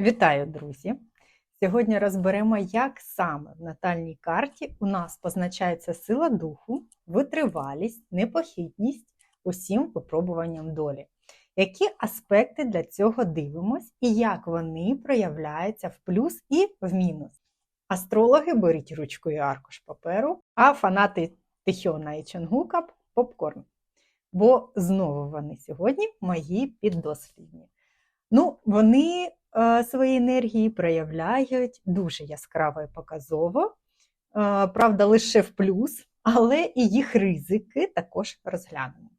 Вітаю, друзі! Сьогодні розберемо, як саме в натальній карті у нас позначається сила духу, витривалість, непохитність усім випробуванням долі. Які аспекти для цього дивимось і як вони проявляються в плюс і в мінус? Астрологи беріть ручку і аркуш паперу, а фанати Тихіона і Чонгука попкорн. Бо знову вони сьогодні мої піддослідні. Ну, вони свої енергії проявляють дуже яскраво і показово, е, правда, лише в плюс, але і їх ризики також розглянемо.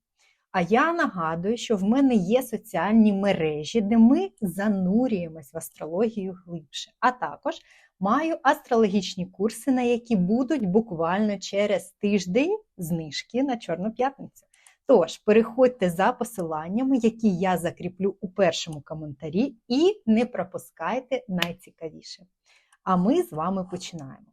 А я нагадую, що в мене є соціальні мережі, де ми занурюємось в астрологію глибше. А також маю астрологічні курси, на які будуть буквально через тиждень знижки на Чорну п'ятницю. Тож, переходьте за посиланнями, які я закріплю у першому коментарі, і не пропускайте найцікавіше. А ми з вами починаємо.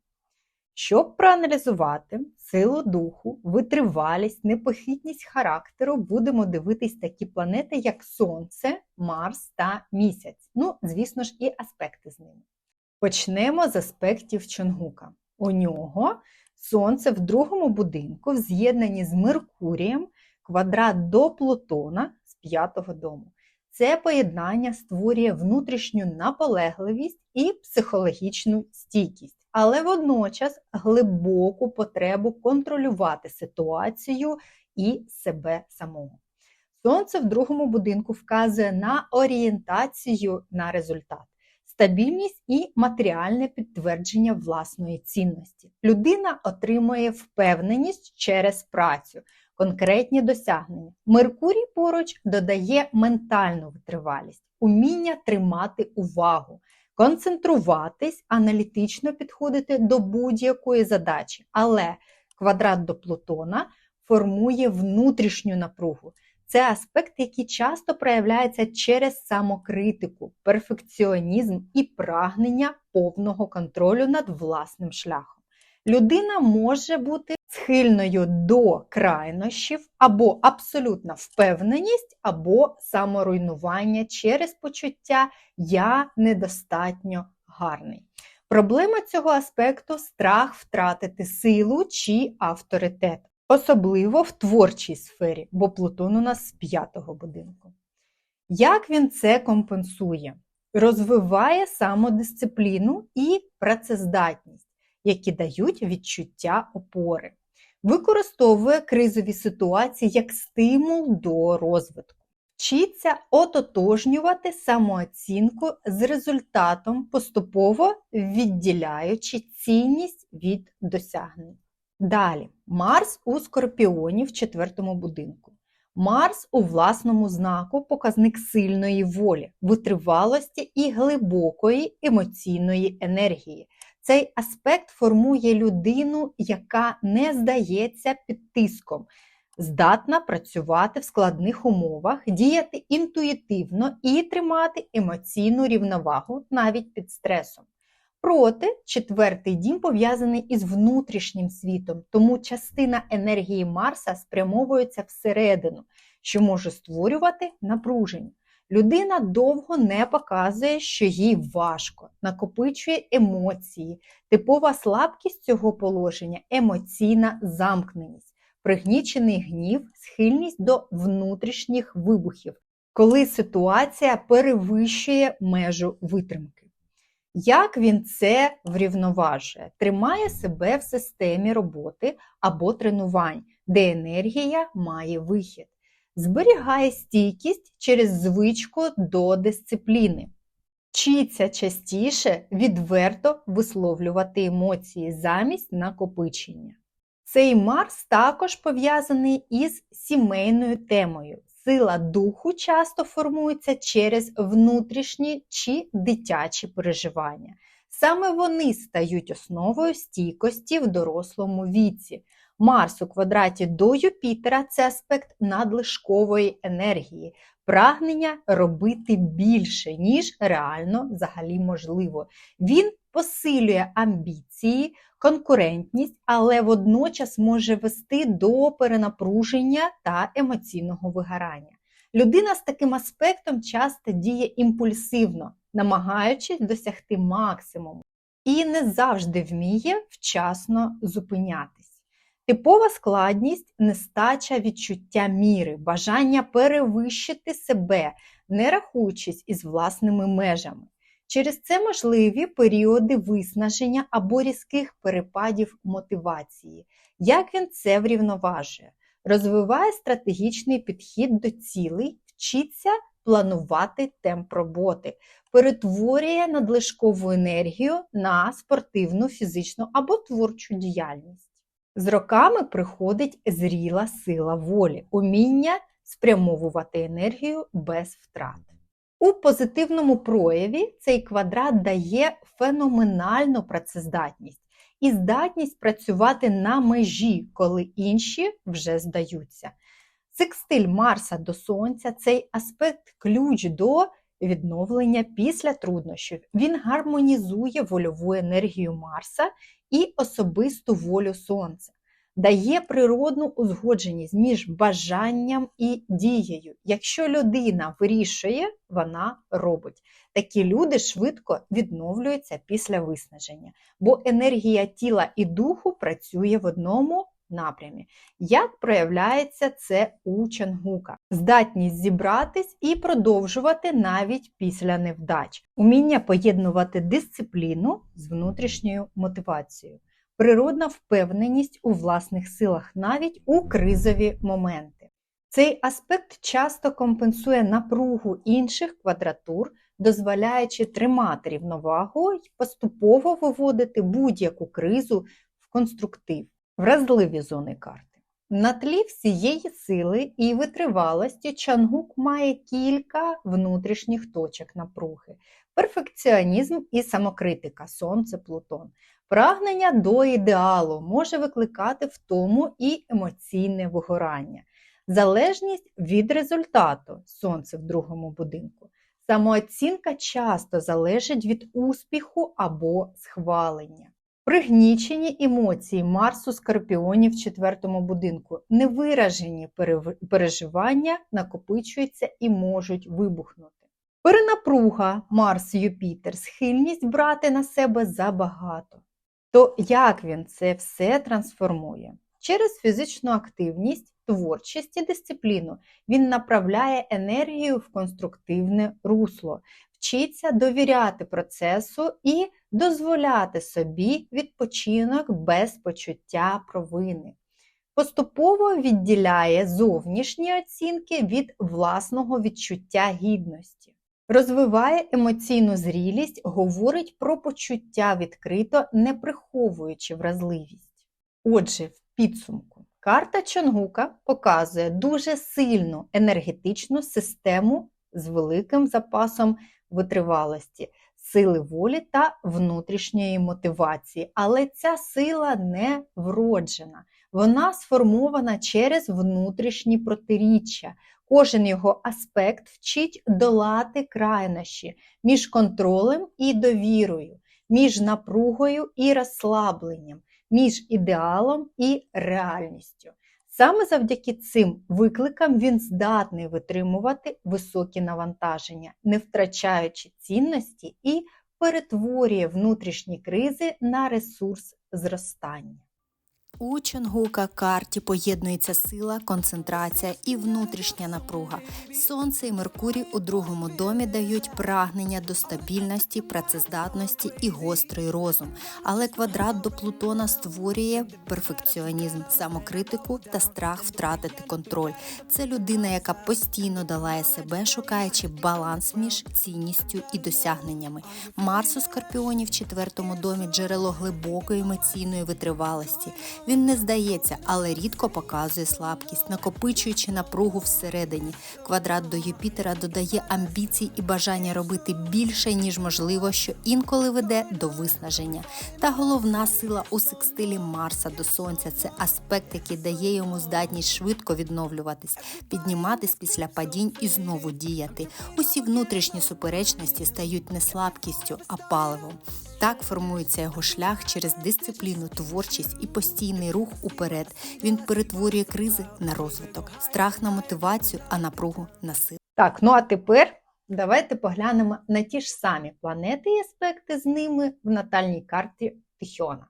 Щоб проаналізувати силу духу, витривалість, непохитність характеру, будемо дивитись такі планети, як Сонце, Марс та Місяць. Ну, звісно ж, і аспекти з ними. Почнемо з аспектів Чонгука. У нього Сонце в другому будинку в з'єднанні з Меркурієм квадрат до Плутона з п'ятого дому. Це поєднання створює внутрішню наполегливість і психологічну стійкість, але водночас глибоку потребу контролювати ситуацію і себе самого. Сонце в другому будинку вказує на орієнтацію на результат, стабільність і матеріальне підтвердження власної цінності. Людина отримує впевненість через працю конкретні досягнення. Меркурій поруч додає ментальну витривалість, уміння тримати увагу, концентруватись, аналітично підходити до будь-якої задачі. Але квадрат до Плутона формує внутрішню напругу. Це аспект, який часто проявляється через самокритику, перфекціонізм і прагнення повного контролю над власним шляхом. Людина може бути схильною до крайнощів або абсолютна впевненість, або саморуйнування через почуття Я недостатньо гарний. Проблема цього аспекту страх втратити силу чи авторитет, особливо в творчій сфері, бо Плутон у нас з п'ятого будинку. Як він це компенсує? Розвиває самодисципліну і працездатність які дають відчуття опори, використовує кризові ситуації як стимул до розвитку, вчиться ототожнювати самооцінку з результатом, поступово відділяючи цінність від досягнень. Далі, Марс у Скорпіоні в четвертому будинку. Марс у власному знаку показник сильної волі, витривалості і глибокої емоційної енергії, цей аспект формує людину, яка не здається під тиском, здатна працювати в складних умовах, діяти інтуїтивно і тримати емоційну рівновагу навіть під стресом. Проте четвертий дім пов'язаний із внутрішнім світом, тому частина енергії Марса спрямовується всередину, що може створювати напруження. Людина довго не показує, що їй важко, накопичує емоції. Типова слабкість цього положення емоційна замкненість, пригнічений гнів, схильність до внутрішніх вибухів, коли ситуація перевищує межу витримки. Як він це врівноважує? Тримає себе в системі роботи або тренувань, де енергія має вихід зберігає стійкість через звичку до дисципліни, вчиться частіше відверто висловлювати емоції замість накопичення. Цей Марс також пов'язаний із сімейною темою. Сила духу часто формується через внутрішні чи дитячі переживання. Саме вони стають основою стійкості в дорослому віці. Марс у квадраті до Юпітера це аспект надлишкової енергії, прагнення робити більше, ніж реально взагалі можливо. Він посилює амбіції, конкурентність, але водночас може вести до перенапруження та емоційного вигорання. Людина з таким аспектом часто діє імпульсивно, намагаючись досягти максимуму, і не завжди вміє вчасно зупинятись. Типова складність нестача відчуття міри, бажання перевищити себе, не рахуючись із власними межами. Через це можливі періоди виснаження або різких перепадів мотивації. Як він це врівноважує? Розвиває стратегічний підхід до цілей, вчиться планувати темп роботи, перетворює надлишкову енергію на спортивну, фізичну або творчу діяльність. З роками приходить зріла сила волі, уміння спрямовувати енергію без втрат. У позитивному прояві цей квадрат дає феноменальну працездатність і здатність працювати на межі, коли інші вже здаються. Секстиль Марса до Сонця цей аспект ключ до відновлення після труднощів. Він гармонізує вольову енергію Марса і особисту волю Сонця дає природну узгодженість між бажанням і дією. Якщо людина вирішує, вона робить. Такі люди швидко відновлюються після виснаження, бо енергія тіла і духу працює в одному напрямі. Як проявляється це у Чангука? Здатність зібратись і продовжувати навіть після невдач, уміння поєднувати дисципліну з внутрішньою мотивацією природна впевненість у власних силах навіть у кризові моменти. Цей аспект часто компенсує напругу інших квадратур, дозволяючи тримати рівновагу і поступово виводити будь-яку кризу в конструктив, вразливі зони карти. На тлі всієї сили і витривалості Чангук має кілька внутрішніх точок напруги, перфекціонізм і самокритика, сонце, Плутон. Прагнення до ідеалу може викликати втому і емоційне вигорання, залежність від результату сонце в другому будинку. Самооцінка часто залежить від успіху або схвалення. Пригнічені емоції Марсу Скорпіонів в четвертому будинку, невиражені переживання накопичуються і можуть вибухнути. Перенапруга Марс Юпітер, схильність брати на себе забагато. То як він це все трансформує? Через фізичну активність, творчість і дисципліну він направляє енергію в конструктивне русло, вчиться довіряти процесу і дозволяти собі відпочинок без почуття провини. Поступово відділяє зовнішні оцінки від власного відчуття гідності. Розвиває емоційну зрілість, говорить про почуття відкрито, не приховуючи вразливість. Отже, в підсумку, карта Чонгука показує дуже сильну енергетичну систему з великим запасом витривалості, сили волі та внутрішньої мотивації. Але ця сила не вроджена, вона сформована через внутрішні протиріччя. Кожен його аспект вчить долати крайнощі між контролем і довірою, між напругою і розслабленням, між ідеалом і реальністю. Саме завдяки цим викликам він здатний витримувати високі навантаження, не втрачаючи цінності і перетворює внутрішні кризи на ресурс зростання. У Чонгука карті поєднується сила, концентрація і внутрішня напруга. Сонце і Меркурій у другому домі дають прагнення до стабільності, працездатності і гострий розум. Але квадрат до Плутона створює перфекціонізм, самокритику та страх втратити контроль. Це людина, яка постійно долає себе, шукаючи баланс між цінністю і досягненнями. Марс у Скорпіоні в четвертому домі джерело глибокої емоційної витривалості. Він не здається, але рідко показує слабкість, накопичуючи напругу всередині. Квадрат до Юпітера додає амбіцій і бажання робити більше, ніж можливо, що інколи веде до виснаження. Та головна сила у секстилі Марса до Сонця це аспект, який дає йому здатність швидко відновлюватись, підніматись після падінь і знову діяти. Усі внутрішні суперечності стають не слабкістю, а паливом. Так формується його шлях через дисципліну, творчість і постійний рух уперед. Він перетворює кризи на розвиток, страх на мотивацію, а напругу на силу. Так, ну а тепер давайте поглянемо на ті ж самі планети і аспекти з ними в натальній карті Тихіона.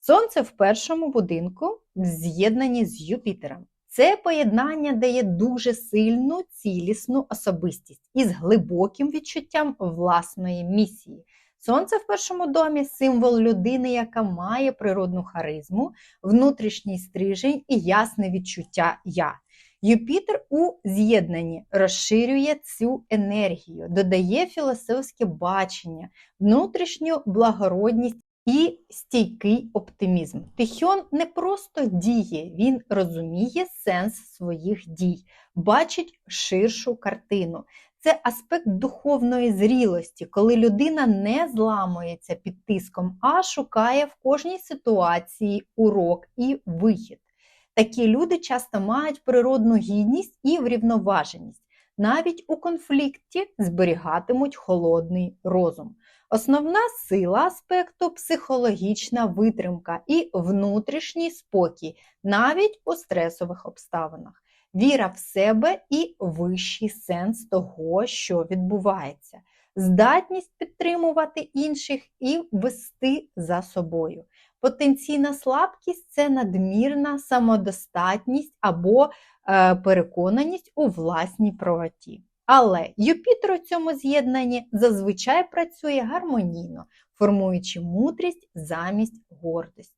Сонце в першому будинку в з'єднанні з Юпітером. Це поєднання дає дуже сильну цілісну особистість із глибоким відчуттям власної місії. Сонце в першому домі символ людини, яка має природну харизму, внутрішній стрижень і ясне відчуття я. Юпітер у з'єднанні розширює цю енергію, додає філософське бачення, внутрішню благородність і стійкий оптимізм. Тихіон не просто діє, він розуміє сенс своїх дій, бачить ширшу картину. Це аспект духовної зрілості, коли людина не зламується під тиском, а шукає в кожній ситуації урок і вихід. Такі люди часто мають природну гідність і врівноваженість. Навіть у конфлікті зберігатимуть холодний розум. Основна сила аспекту психологічна витримка і внутрішній спокій, навіть у стресових обставинах, віра в себе і вищий сенс того, що відбувається, здатність підтримувати інших і вести за собою. Потенційна слабкість це надмірна самодостатність або е, переконаність у власній правоті. Але Юпітер у цьому з'єднанні зазвичай працює гармонійно, формуючи мудрість замість гордості.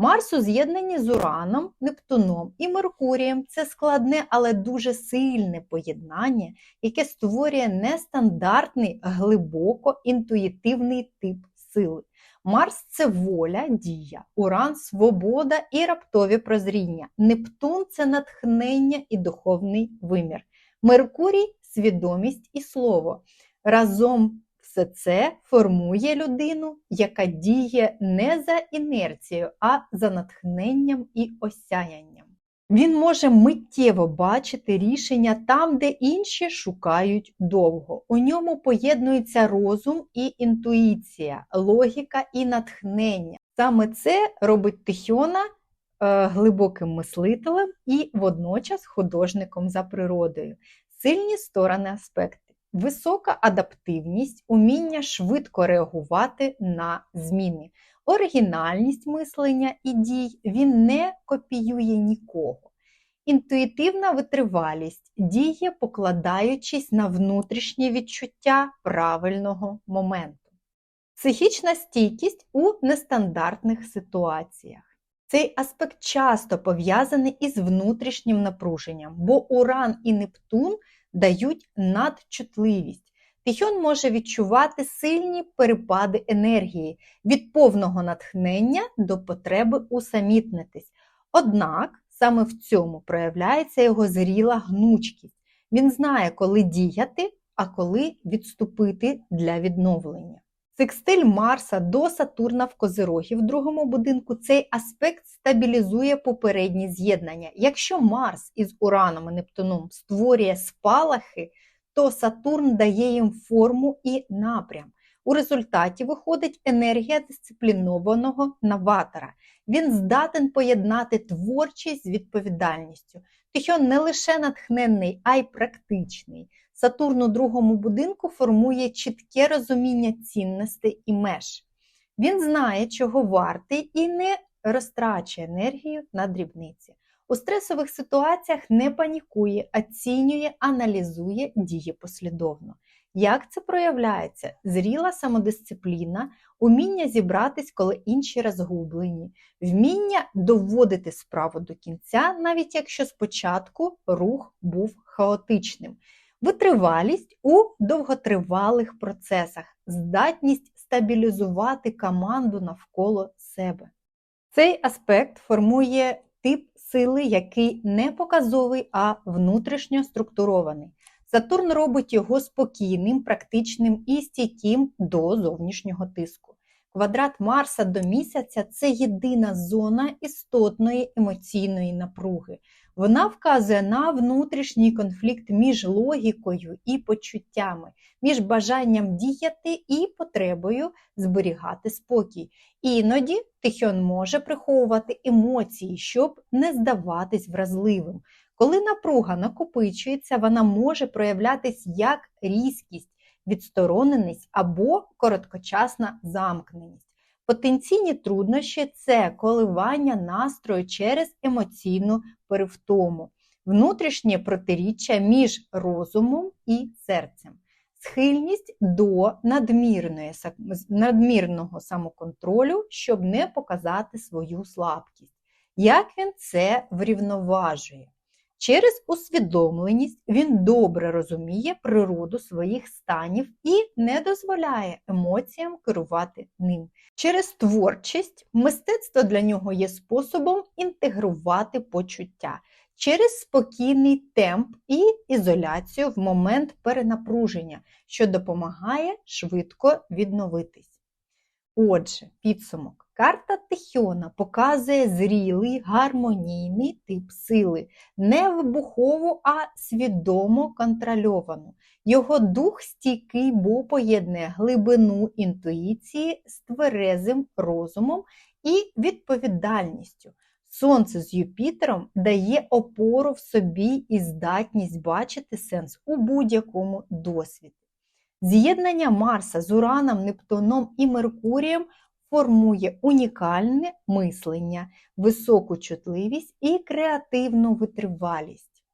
Марс у з'єднанні з Ураном, Нептуном і Меркурієм це складне, але дуже сильне поєднання, яке створює нестандартний, глибоко інтуїтивний тип сили. Марс це воля, дія, Уран свобода і раптові прозріння. Нептун це натхнення і духовний вимір. Меркурій свідомість і слово. Разом все це формує людину, яка діє не за інерцією, а за натхненням і осяянням. Він може миттєво бачити рішення там, де інші шукають довго. У ньому поєднується розум і інтуїція, логіка і натхнення. Саме це робить Тихіона е, глибоким мислителем і водночас художником за природою. Сильні сторони аспекти. Висока адаптивність, уміння швидко реагувати на зміни, оригінальність мислення і дій він не копіює нікого. Інтуїтивна витривалість діє, покладаючись на внутрішнє відчуття правильного моменту. Психічна стійкість у нестандартних ситуаціях. Цей аспект часто пов'язаний із внутрішнім напруженням, бо Уран і Нептун дають надчутливість. Тихьон може відчувати сильні перепади енергії від повного натхнення до потреби усамітнитись. Однак саме в цьому проявляється його зріла гнучкість. Він знає, коли діяти, а коли відступити для відновлення. Секстиль Марса до Сатурна в Козирогі в другому будинку цей аспект стабілізує попередні з'єднання. Якщо Марс із Ураном і Нептуном створює спалахи, то Сатурн дає їм форму і напрям. У результаті виходить енергія дисциплінованого новатора. Він здатен поєднати творчість з відповідальністю. Тихіон не лише натхненний, а й практичний. Сатурн у другому будинку формує чітке розуміння цінностей і меж. Він знає, чого вартий, і не розтрачує енергію на дрібниці. У стресових ситуаціях не панікує, оцінює, аналізує, діє послідовно. Як це проявляється? Зріла самодисципліна, уміння зібратись, коли інші розгублені, вміння доводити справу до кінця, навіть якщо спочатку рух був хаотичним. Витривалість у довготривалих процесах, здатність стабілізувати команду навколо себе. Цей аспект формує тип сили, який не показовий, а внутрішньо структурований. Сатурн робить його спокійним, практичним і стійким до зовнішнього тиску. Квадрат Марса до місяця це єдина зона істотної емоційної напруги. Вона вказує на внутрішній конфлікт між логікою і почуттями, між бажанням діяти і потребою зберігати спокій. Іноді Тихьон може приховувати емоції, щоб не здаватись вразливим. Коли напруга накопичується, вона може проявлятись як різкість, відстороненість або короткочасна замкненість. Потенційні труднощі це коливання настрою через емоційну перевтому, внутрішнє протиріччя між розумом і серцем, схильність до надмірної, надмірного самоконтролю, щоб не показати свою слабкість. Як він це врівноважує? Через усвідомленість він добре розуміє природу своїх станів і не дозволяє емоціям керувати ним. Через творчість мистецтво для нього є способом інтегрувати почуття через спокійний темп і ізоляцію в момент перенапруження, що допомагає швидко відновитись. Отже, підсумок. Карта Тихіона показує зрілий гармонійний тип сили, не вибухову, а свідомо контрольовану. Його дух стійкий, бо поєднує глибину інтуїції з тверезим розумом і відповідальністю. Сонце з Юпітером дає опору в собі і здатність бачити сенс у будь-якому досвіді. З'єднання Марса з Ураном, Нептуном і Меркурієм формує унікальне мислення, високу чутливість і креативну витривалість.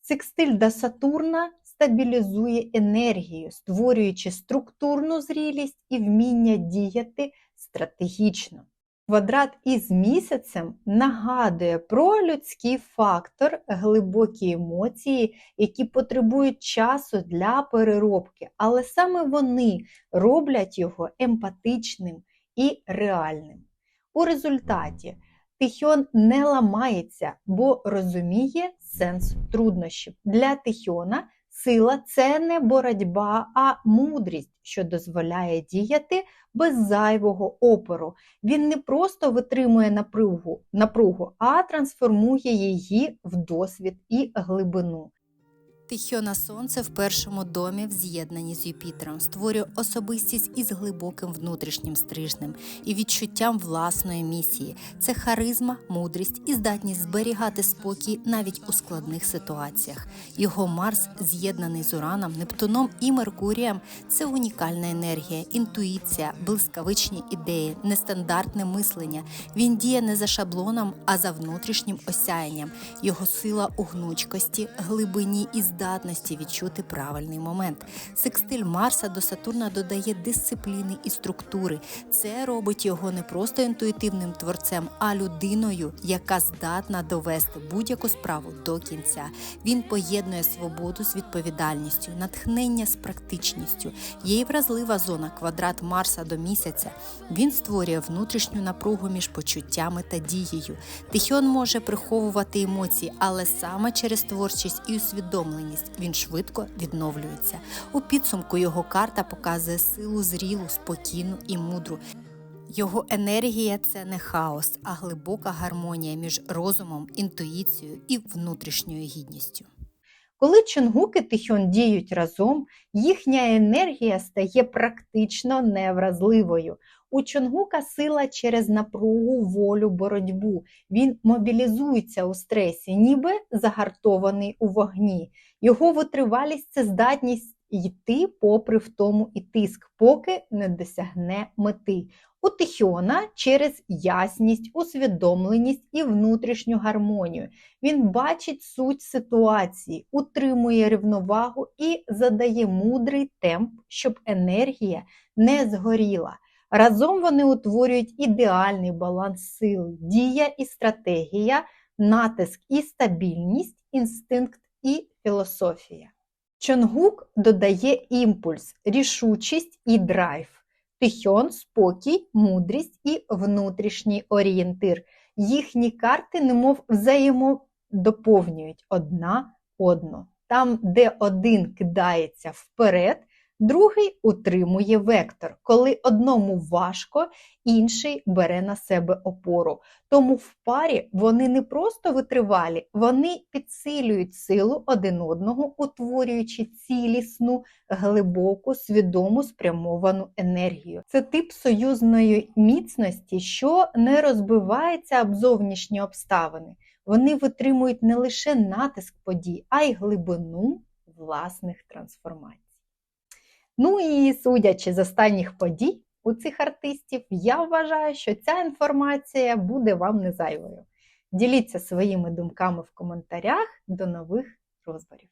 Секстиль до Сатурна стабілізує енергію, створюючи структурну зрілість і вміння діяти стратегічно. Квадрат із місяцем нагадує про людський фактор, глибокі емоції, які потребують часу для переробки, але саме вони роблять його емпатичним і реальним. У результаті Тихіон не ламається, бо розуміє сенс труднощів. Для Тихіона сила це не боротьба, а мудрість, що дозволяє діяти без зайвого опору. Він не просто витримує напругу, напругу а трансформує її в досвід і глибину. Тихіона Сонце в першому домі в з'єднанні з Юпітером створює особистість із глибоким внутрішнім стрижнем і відчуттям власної місії. Це харизма, мудрість і здатність зберігати спокій навіть у складних ситуаціях. Його Марс, з'єднаний з Ураном, Нептуном і Меркурієм, це унікальна енергія, інтуїція, блискавичні ідеї, нестандартне мислення. Він діє не за шаблоном, а за внутрішнім осяянням. Його сила у гнучкості, глибині і здатності відчути правильний момент. Секстиль Марса до Сатурна додає дисципліни і структури. Це робить його не просто інтуїтивним творцем, а людиною, яка здатна довести будь-яку справу до кінця. Він поєднує свободу з відповідальністю, натхнення з практичністю. Є й вразлива зона квадрат Марса до місяця. Він створює внутрішню напругу між почуттями та дією. Тихіон може приховувати емоції, але саме через творчість і усвідомлення він швидко відновлюється. У підсумку його карта показує силу зрілу, спокійну і мудру. Його енергія це не хаос, а глибока гармонія між розумом, інтуїцією і внутрішньою гідністю. Коли Чонгук і Тихьон діють разом, їхня енергія стає практично невразливою. У Чонгука сила через напругу, волю, боротьбу. Він мобілізується у стресі, ніби загартований у вогні. Його витривалість це здатність йти попри втому і тиск, поки не досягне мети. У Тихіона через ясність, усвідомленість і внутрішню гармонію. Він бачить суть ситуації, утримує рівновагу і задає мудрий темп, щоб енергія не згоріла. Разом вони утворюють ідеальний баланс сил, дія і стратегія, натиск і стабільність, інстинкт і філософія. Чонгук додає імпульс, рішучість і драйв. Тихьон, спокій, мудрість і внутрішній орієнтир. Їхні карти, немов взаємодоповнюють одна одну. Там, де один кидається вперед, Другий утримує вектор, коли одному важко, інший бере на себе опору. Тому в парі вони не просто витривалі, вони підсилюють силу один одного, утворюючи цілісну, глибоку, свідому спрямовану енергію. Це тип союзної міцності, що не розбивається об зовнішні обставини. Вони витримують не лише натиск подій, а й глибину власних трансформацій. Ну і судячи з останніх подій у цих артистів, я вважаю, що ця інформація буде вам не зайвою. Діліться своїми думками в коментарях. До нових розборів.